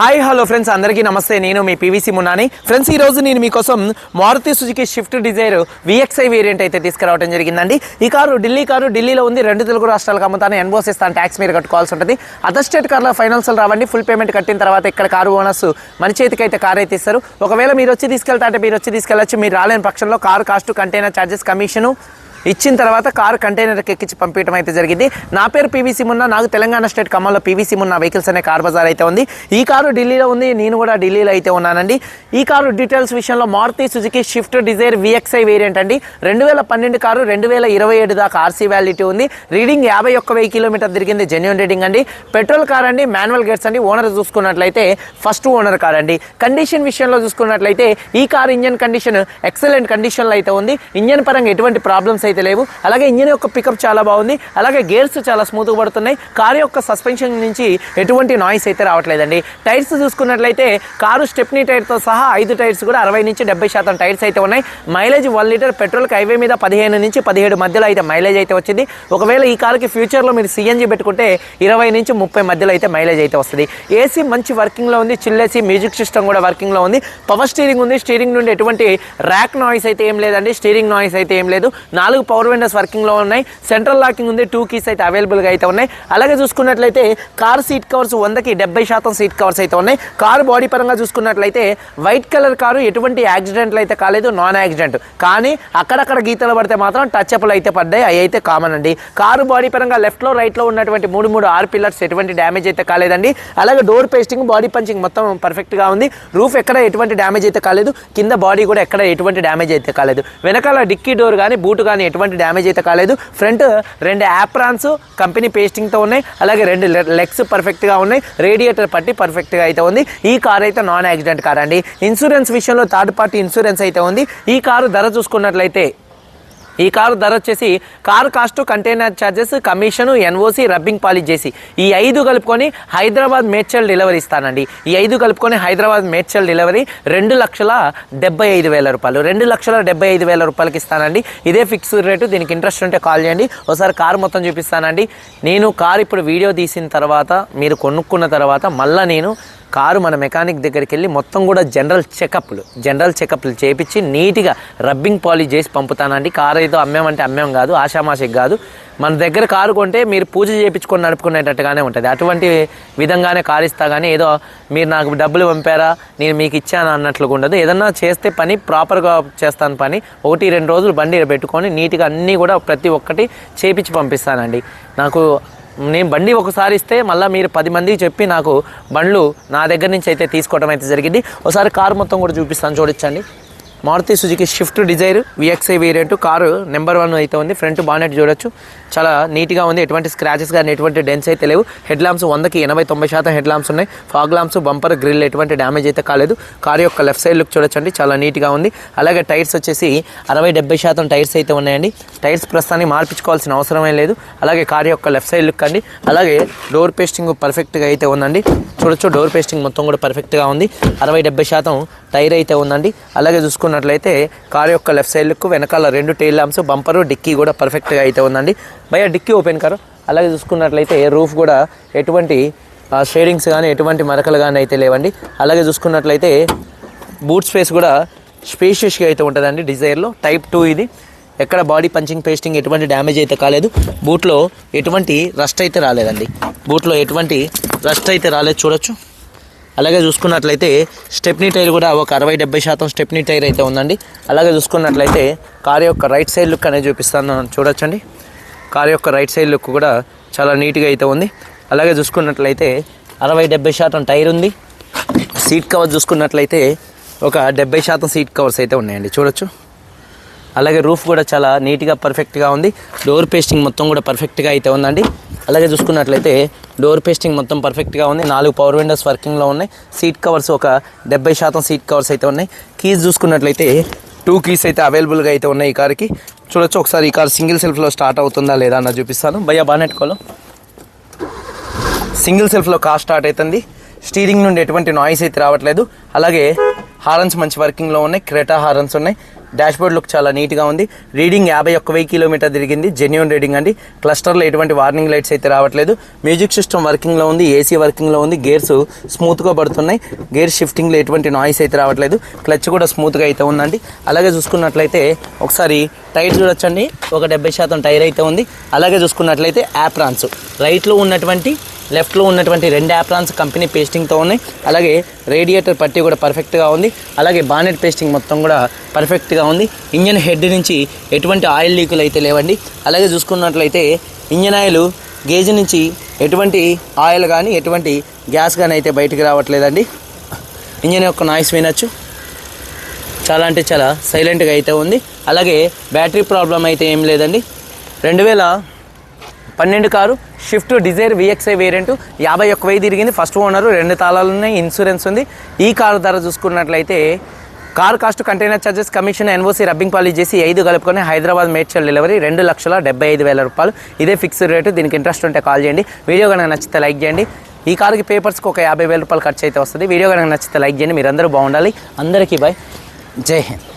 Hi hello friends. అందరికీ నమస్తే. నేను మీ పీవీసీ మున్నాని. ఫ్రెండ్స్ ఈ రోజు నేను మీకోసం Maruti Suzuki Swift Dzire VXI variant అయితే తీసుకురావడం జరిగిందండి. ఈ కారు ఢిల్లీ కారు ఢిల్లీలో ఉంది. రెండు తెలుగు రాష్ట్రాలకు అమ్ముతాను. ఎన్బోస్ ఇస్తాను ట్యాక్స్ మీరు కట్టుకోవాల్సి ఉంటుంది. అదర్ స్టేట్ కార్లో ఫైనాన్షియల్ రావండి. ఫుల్ పేమెంట్ కట్టిన తర్వాత ఇక్కడ కారు ఓనర్స్ మన చేతికి అయితే కార్ అయితే ఇస్తారు. ఒకవేళ మీరు వచ్చి తీసుకెళ్తా అంటే మీరు వచ్చి తీసుకెళ్ళచ్చు. మీరు రాలేని పక్షంలో car cost container charges commission ఇచ్చిన తర్వాత కారు కంటైనర్కి ఎక్కించి పంపించడం అయితే జరిగింది. నా పేరు పీవీసీ మున్న నాకు తెలంగాణ స్టేట్ ఖమ్మంలో పీవీసీ మున్న వెహికల్స్ అనే కార్ బజార్ అయితే ఉంది. ఈ కారు ఢిల్లీలో ఉంది నేను కూడా ఢిల్లీలో అయితే ఉన్నానండి. ఈ కారు డీటెయిల్స్ విషయంలో Maruti Suzuki Swift Dzire VXI variant అండి. రెండు వేల పన్నెండు కారు రెండు వేల ఇరవై ఏడు దాకా ఆర్సీ వ్యాలిటీ ఉంది. రీడింగ్ యాభై ఒక్క వెయ్యి కిలోమీటర్ తిరిగింది జెన్యున్ రీడింగ్ అండి. పెట్రోల్ కార్ అండి మాన్యువల్ గేట్స్ అండి. ఓనర్ చూసుకున్నట్లయితే ఫస్ట్ ఓనర్ కార్ అండి. కండిషన్ విషయంలో చూసుకున్నట్లయితే ఈ కార్ ఇంజన్ కండిషన్ ఎక్సలెంట్ కండిషన్లో అయితే ఉంది. ఇంజన్ పరంగా ఎటువంటి ప్రాబ్లమ్స్ అయితే లేవు. అలాగే ఇంజిన్ యొక్క పికప్ చాలా బాగుంది. అలాగే గేర్స్ చాలా స్మూత్గా పడుతున్నాయి. కార్ యొక్క సస్పెన్షన్ నుంచి ఎటువంటి నాయిస్ అయితే రావట్లేదండి. టైర్స్ చూసుకున్నట్లయితే కారు స్టెప్నీ టైర్తో సహా ఐదు టైర్స్ కూడా అరవై నుంచి డెబ్బై శాతం టైర్స్ అయితే ఉన్నాయి. మైలేజ్ వన్ లీటర్ పెట్రోల్కి హైవే మీద పదిహేను నుంచి పదిహేడు మధ్యలో అయితే మైలేజ్ అయితే వచ్చింది. ఒకవేళ ఈ కారుకి ఫ్యూచర్లో మీరు సిఎన్జి పెట్టుకుంటే ఇరవై నుంచి ముప్పై మధ్యలో అయితే మైలేజ్ అయితే వస్తుంది. ఏసీ మంచి వర్కింగ్లో ఉంది. చిల్లేసి మ్యూజిక్ సిస్టమ్ కూడా వర్కింగ్లో ఉంది. పవర్ స్టీరింగ్ ఉంది. స్టీరింగ్ నుండి ఎటువంటి ర్యాక్ నాయిస్ అయితే ఏం లేదండి. స్టీరింగ్ నాయిస్ అయితే ఏం లేదు. నాలుగు పవర్ విండోస్ వర్కింగ్లో ఉన్నాయి. సెంట్రల్ లాకింగ్ ఉంది టూ కీస్ అయితే అవైలబుల్గా అయితే ఉన్నాయి. అలాగే చూసుకున్నట్లయితే కార్ సీట్ కవర్స్ వందకి డెబ్బై శాతం సీట్ కవర్స్ అయితే ఉన్నాయి. కారు బాడీ పరంగా చూసుకున్నట్లయితే వైట్ కలర్ కారు ఎటువంటి యాక్సిడెంట్లు అయితే కాలేదు నాన్ యాక్సిడెంట్ కానీ అక్కడక్కడ గీతలు పడితే మాత్రం టచ్ అప్లు అయితే పడ్డాయి అవి అయితే కామన్ అండి. కారు బాడీ పరంగా లెఫ్ట్లో రైట్లో ఉన్నటువంటి మూడు మూడు ఆరు పిల్లర్స్ ఎటువంటి డ్యామేజ్ అయితే కాలేదండి. అలాగే డోర్ పేస్టింగ్ బాడీ పంచింగ్ మొత్తం పర్ఫెక్ట్గా ఉంది. రూఫ్ ఎక్కడ ఎటువంటి డ్యామేజ్ అయితే కాలేదు కింద బాడీ కూడా ఎక్కడ ఎటువంటి డ్యామేజ్ అయితే కాలేదు. వెనకాల డిక్కీ డోర్ కానీ బూట్ కానీ ఎటువంటి డ్యామేజ్ అయితే కాలేదు. ఫ్రంట్ రెండు యాప్రాన్స్ కంపెనీ పేస్టింగ్తో ఉన్నాయి. అలాగే రెండు లెగ్స్ పర్ఫెక్ట్గా ఉన్నాయి. రేడియేటర్ పట్టి పర్ఫెక్ట్గా అయితే ఉంది. ఈ కార్ అయితే నాన్ యాక్సిడెంట్ కార్ అండి. ఇన్సూరెన్స్ విషయంలో థర్డ్ పార్టీ ఇన్సూరెన్స్ అయితే ఉంది. ఈ కారు ధర చూసుకున్నట్లయితే ఈ కారు ధర వచ్చేసి car cost container charges commission NOC rubbing polish చేసి ఈ ఐదు కలుపుకొని హైదరాబాద్ మేడ్చల్ డెలివరీ ఇస్తానండి. ఈ ఐదు కలుపుకొని హైదరాబాద్ మేడ్చల్ డెలివరీ రెండు లక్షల డెబ్బై ఐదు వేల రూపాయలు. రెండు లక్షల డెబ్బై ఐదు వేల రూపాయలకి ఇస్తానండి. ఇదే ఫిక్స్డ్ రేటు దీనికి ఇంట్రెస్ట్ ఉంటే కాల్ చేయండి. ఒకసారి కారు మొత్తం చూపిస్తానండి. నేను కారు ఇప్పుడు వీడియో తీసిన తర్వాత మీరు కొనుక్కున్న తర్వాత మళ్ళీ నేను కారు మన మెకానిక్ దగ్గరికి వెళ్ళి మొత్తం కూడా జనరల్ చెకప్లు జనరల్ చెకప్లు చేపించి నీట్గా రబ్బింగ్ పాలిష్ చేసి పంపుతానండి. కారు ఏదో అమ్మామంటే అమ్మేం కాదు ఆషామాషికి కాదు. మన దగ్గర కారు కొంటే మీరు పూజ చేయించుకొని నడుపుకునేటట్టుగానే ఉంటుంది. అటువంటి విధంగానే కారు ఇస్తా కానీ ఏదో మీరు నాకు డబ్బులు పంపారా నేను మీకు ఇచ్చాను అన్నట్లుగా ఉండదు. ఏదన్నా చేస్తే పని ప్రాపర్గా చేస్తాను పని ఒకటి రెండు రోజులు బండి పెట్టుకొని నీట్గా అన్నీ కూడా ప్రతి ఒక్కటి చేపించి పంపిస్తానండి. నాకు నేను బండి ఒకసారి ఇస్తే మళ్ళీ మీరు పది మందికి చెప్పి నాకు బండ్లు నా దగ్గర నుంచి అయితే తీసుకోవడం అయితే జరిగింది. ఒకసారి కారు మొత్తం కూడా చూపిస్తాను చూడించండి Maruti Suzuki Swift Dzire VXI variant car number one అయితే ఉంది. ఫ్రంట్ బానెట్ చూడొచ్చు. చాలా నీట్గా ఉంది. ఎటువంటి స్క్రాచెస్ కానీ ఎటువంటి డెన్స్ అయితే లేవు. హెడ్ ల్యాంప్స్ వందకి ఎనభై తొంభై శాతం హెడ్ ల్యాంప్స్ ఉన్నాయి. ఫాగ్ ల్యాంప్స్ బంపర్ గ్రిల్ ఎటువంటి డ్యామేజ్ అయితే కాలేదు. కారు యొక్క లెఫ్ట్ సైడ్ లుక్ చూడొచ్చండి. చాలా నీట్గా ఉంది. అలాగే టైర్స్ వచ్చేసి అరవై డెబ్బై శాతం టైర్స్ అయితే ఉన్నాయండి. టైర్స్ ప్రస్తుతానికి మార్పించుకోవాల్సిన అవసరమే లేదు. అలాగే కారు యొక్క లెఫ్ట్ సైడ్ లుక్ అండి. అలాగే డోర్ పేస్టింగ్ పర్ఫెక్ట్గా అయితే ఉందండి. చూడొచ్చు డోర్ పేస్టింగ్ మొత్తం కూడా పర్ఫెక్ట్గా ఉంది. అరవై డెబ్బై శాతం టైర్ అయితే ఉందండి. అలాగే చూసుకున్నట్లయితే కార్ యొక్క లెఫ్ట్ సైడ్ లుక్ వెనకాల రెండు టైల్ ల్యాంప్స్ బంపరు డిక్కీ కూడా పర్ఫెక్ట్గా అయితే ఉందండి. భయ డిక్కీ ఓపెన్ కారు. అలాగే చూసుకున్నట్లయితే రూఫ్ కూడా ఎటువంటి షేడింగ్స్ కానీ ఎటువంటి మరకలు కానీ అయితే లేవండి. అలాగే చూసుకున్నట్లయితే బూట్ స్పేస్ కూడా స్పేషియస్గా అయితే ఉంటుందండి డిజైర్లో. టైప్ టూ ఇది. ఎక్కడ బాడీ పంచింగ్ పేస్టింగ్ ఎటువంటి డ్యామేజ్ అయితే కాలేదు. బూట్లో ఎటువంటి రస్ట్ అయితే రాలేదండి. బూట్లో ఎటువంటి రస్ట్ అయితే రాలేదు. చూడొచ్చు. అలాగే చూసుకున్నట్లయితే స్టెప్నీ టైర్ కూడా ఒక అరవై డెబ్బై శాతం స్టెప్నీ టైర్ అయితే ఉందండి. అలాగే చూసుకున్నట్లయితే కార్ యొక్క రైట్ సైడ్ లుక్ అనేది చూపిస్తాను చూడొచ్చండి. కార్ యొక్క రైట్ సైడ్ లుక్ కూడా చాలా నీట్గా అయితే ఉంది. అలాగే చూసుకున్నట్లయితే అరవై డెబ్బై శాతం టైర్ ఉంది. సీట్ కవర్ చూసుకున్నట్లయితే ఒక డెబ్బై శాతం సీట్ కవర్స్ అయితే ఉన్నాయండి చూడొచ్చు. అలాగే రూఫ్ కూడా చాలా నీట్గా పర్ఫెక్ట్గా ఉంది. డోర్ పేస్టింగ్ మొత్తం కూడా పర్ఫెక్ట్గా అయితే ఉందండి. అలాగే చూసుకున్నట్లయితే డోర్ పేస్టింగ్ మొత్తం పర్ఫెక్ట్గా ఉంది. నాలుగు పవర్ విండోస్ వర్కింగ్లో ఉన్నాయి. సీట్ కవర్స్ ఒక డెబ్బై శాతం సీట్ కవర్స్ అయితే ఉన్నాయి. కీస్ చూసుకున్నట్లయితే టూ కీస్ అయితే అవైలబుల్గా అయితే ఉన్నాయి ఈ కార్కి. చూడొచ్చు ఒకసారి ఈ కార్ సింగిల్ సెల్ఫ్లో స్టార్ట్ అవుతుందా లేదా అన్న చూపిస్తాను. భయ్యా బాగా సింగిల్ సెల్ఫ్లో కార్ స్టార్ట్ అవుతుంది. స్టీరింగ్ నుండి ఎటువంటి నాయిస్ అయితే రావట్లేదు. అలాగే హారన్స్ మంచి వర్కింగ్లో ఉన్నాయి క్రెటా హారన్స్ ఉన్నాయి. డాష్ బోర్డ్ లుక్ చాలా నీట్గా ఉంది. రీడింగ్ యాభై ఒక్క వెయ్యి కిలోమీటర్ తిరిగింది. జెన్యున్ రీడింగ్ అండి. క్లస్టర్లో ఎటువంటి వార్నింగ్ లైట్స్ అయితే రావట్లేదు. మ్యూజిక్ సిస్టమ్ వర్కింగ్లో ఉంది ఏసీ వర్కింగ్లో ఉంది. గేర్స్ స్మూత్గా పడుతున్నాయి. గేర్ షిఫ్టింగ్లో ఎటువంటి నాయిస్ అయితే రావట్లేదు. క్లచ్ కూడా స్మూత్గా అయితే ఉందండి. అలాగే చూసుకున్నట్లయితే ఒకసారి టైర్ చూడొచ్చండి. ఒక డెబ్బై శాతం టైర్ అయితే ఉంది. అలాగే చూసుకున్నట్లయితే యాప్రాన్స్ రైట్లో ఉన్నటువంటి లెఫ్ట్లో ఉన్నటువంటి రెండు యాప్రాన్స్ కంపెనీ పేస్టింగ్తో ఉన్నాయి. అలాగే రేడియేటర్ పట్టి కూడా పర్ఫెక్ట్గా ఉంది. అలాగే బానెట్ పేస్టింగ్ మొత్తం కూడా పర్ఫెక్ట్గా ఉంది. ఇంజన్ హెడ్ నుంచి ఎటువంటి ఆయిల్ లీకులు అయితే లేవండి. అలాగే చూసుకున్నట్లయితే ఇంజన్ ఆయిల్ గేజ్ నుంచి ఎటువంటి ఆయిల్ కానీ ఎటువంటి గ్యాస్ కానీ అయితే బయటికి రావట్లేదండి. ఇంజన్ యొక్క నాయిస్ వినొచ్చు. చాలా అంటే చాలా సైలెంట్గా అయితే ఉంది. అలాగే బ్యాటరీ ప్రాబ్లం అయితే ఏం లేదండి. రెండు వేల పన్నెండు car Swift Dzire VXI variant యాభై ఒక్క వెయ్యి తిరిగింది. ఫస్ట్ ఓనరు రెండు తాళాలు ఉన్నాయి ఇన్సూరెన్స్ ఉంది. ఈ కారు ధర చూసుకున్నట్లయితే car cost container charges commission NOC rubbing polish చేసి ఐదు కలుపుకొని హైదరాబాద్ మేడ్చల్ డెలివరీ రెండు లక్షల డెబ్బై ఐదు వేల రూపాయలు. ఇదే ఫిక్స్డ్ రేటు దీనికి ఇంట్రెస్ట్ ఉంటే కాల్ చేయండి. వీడియో కనుక నచ్చితే లైక్ చేయండి. ఈ కారుకి పేపర్స్కి ఒక యాభై వేల రూపాయలు ఖర్చు అయితే వస్తుంది. వీడియో కనుక నచ్చితే లైక్ చేయండి. మీరందరూ బాగుండాలి. అందరికీ బాయ్ జై హింద్.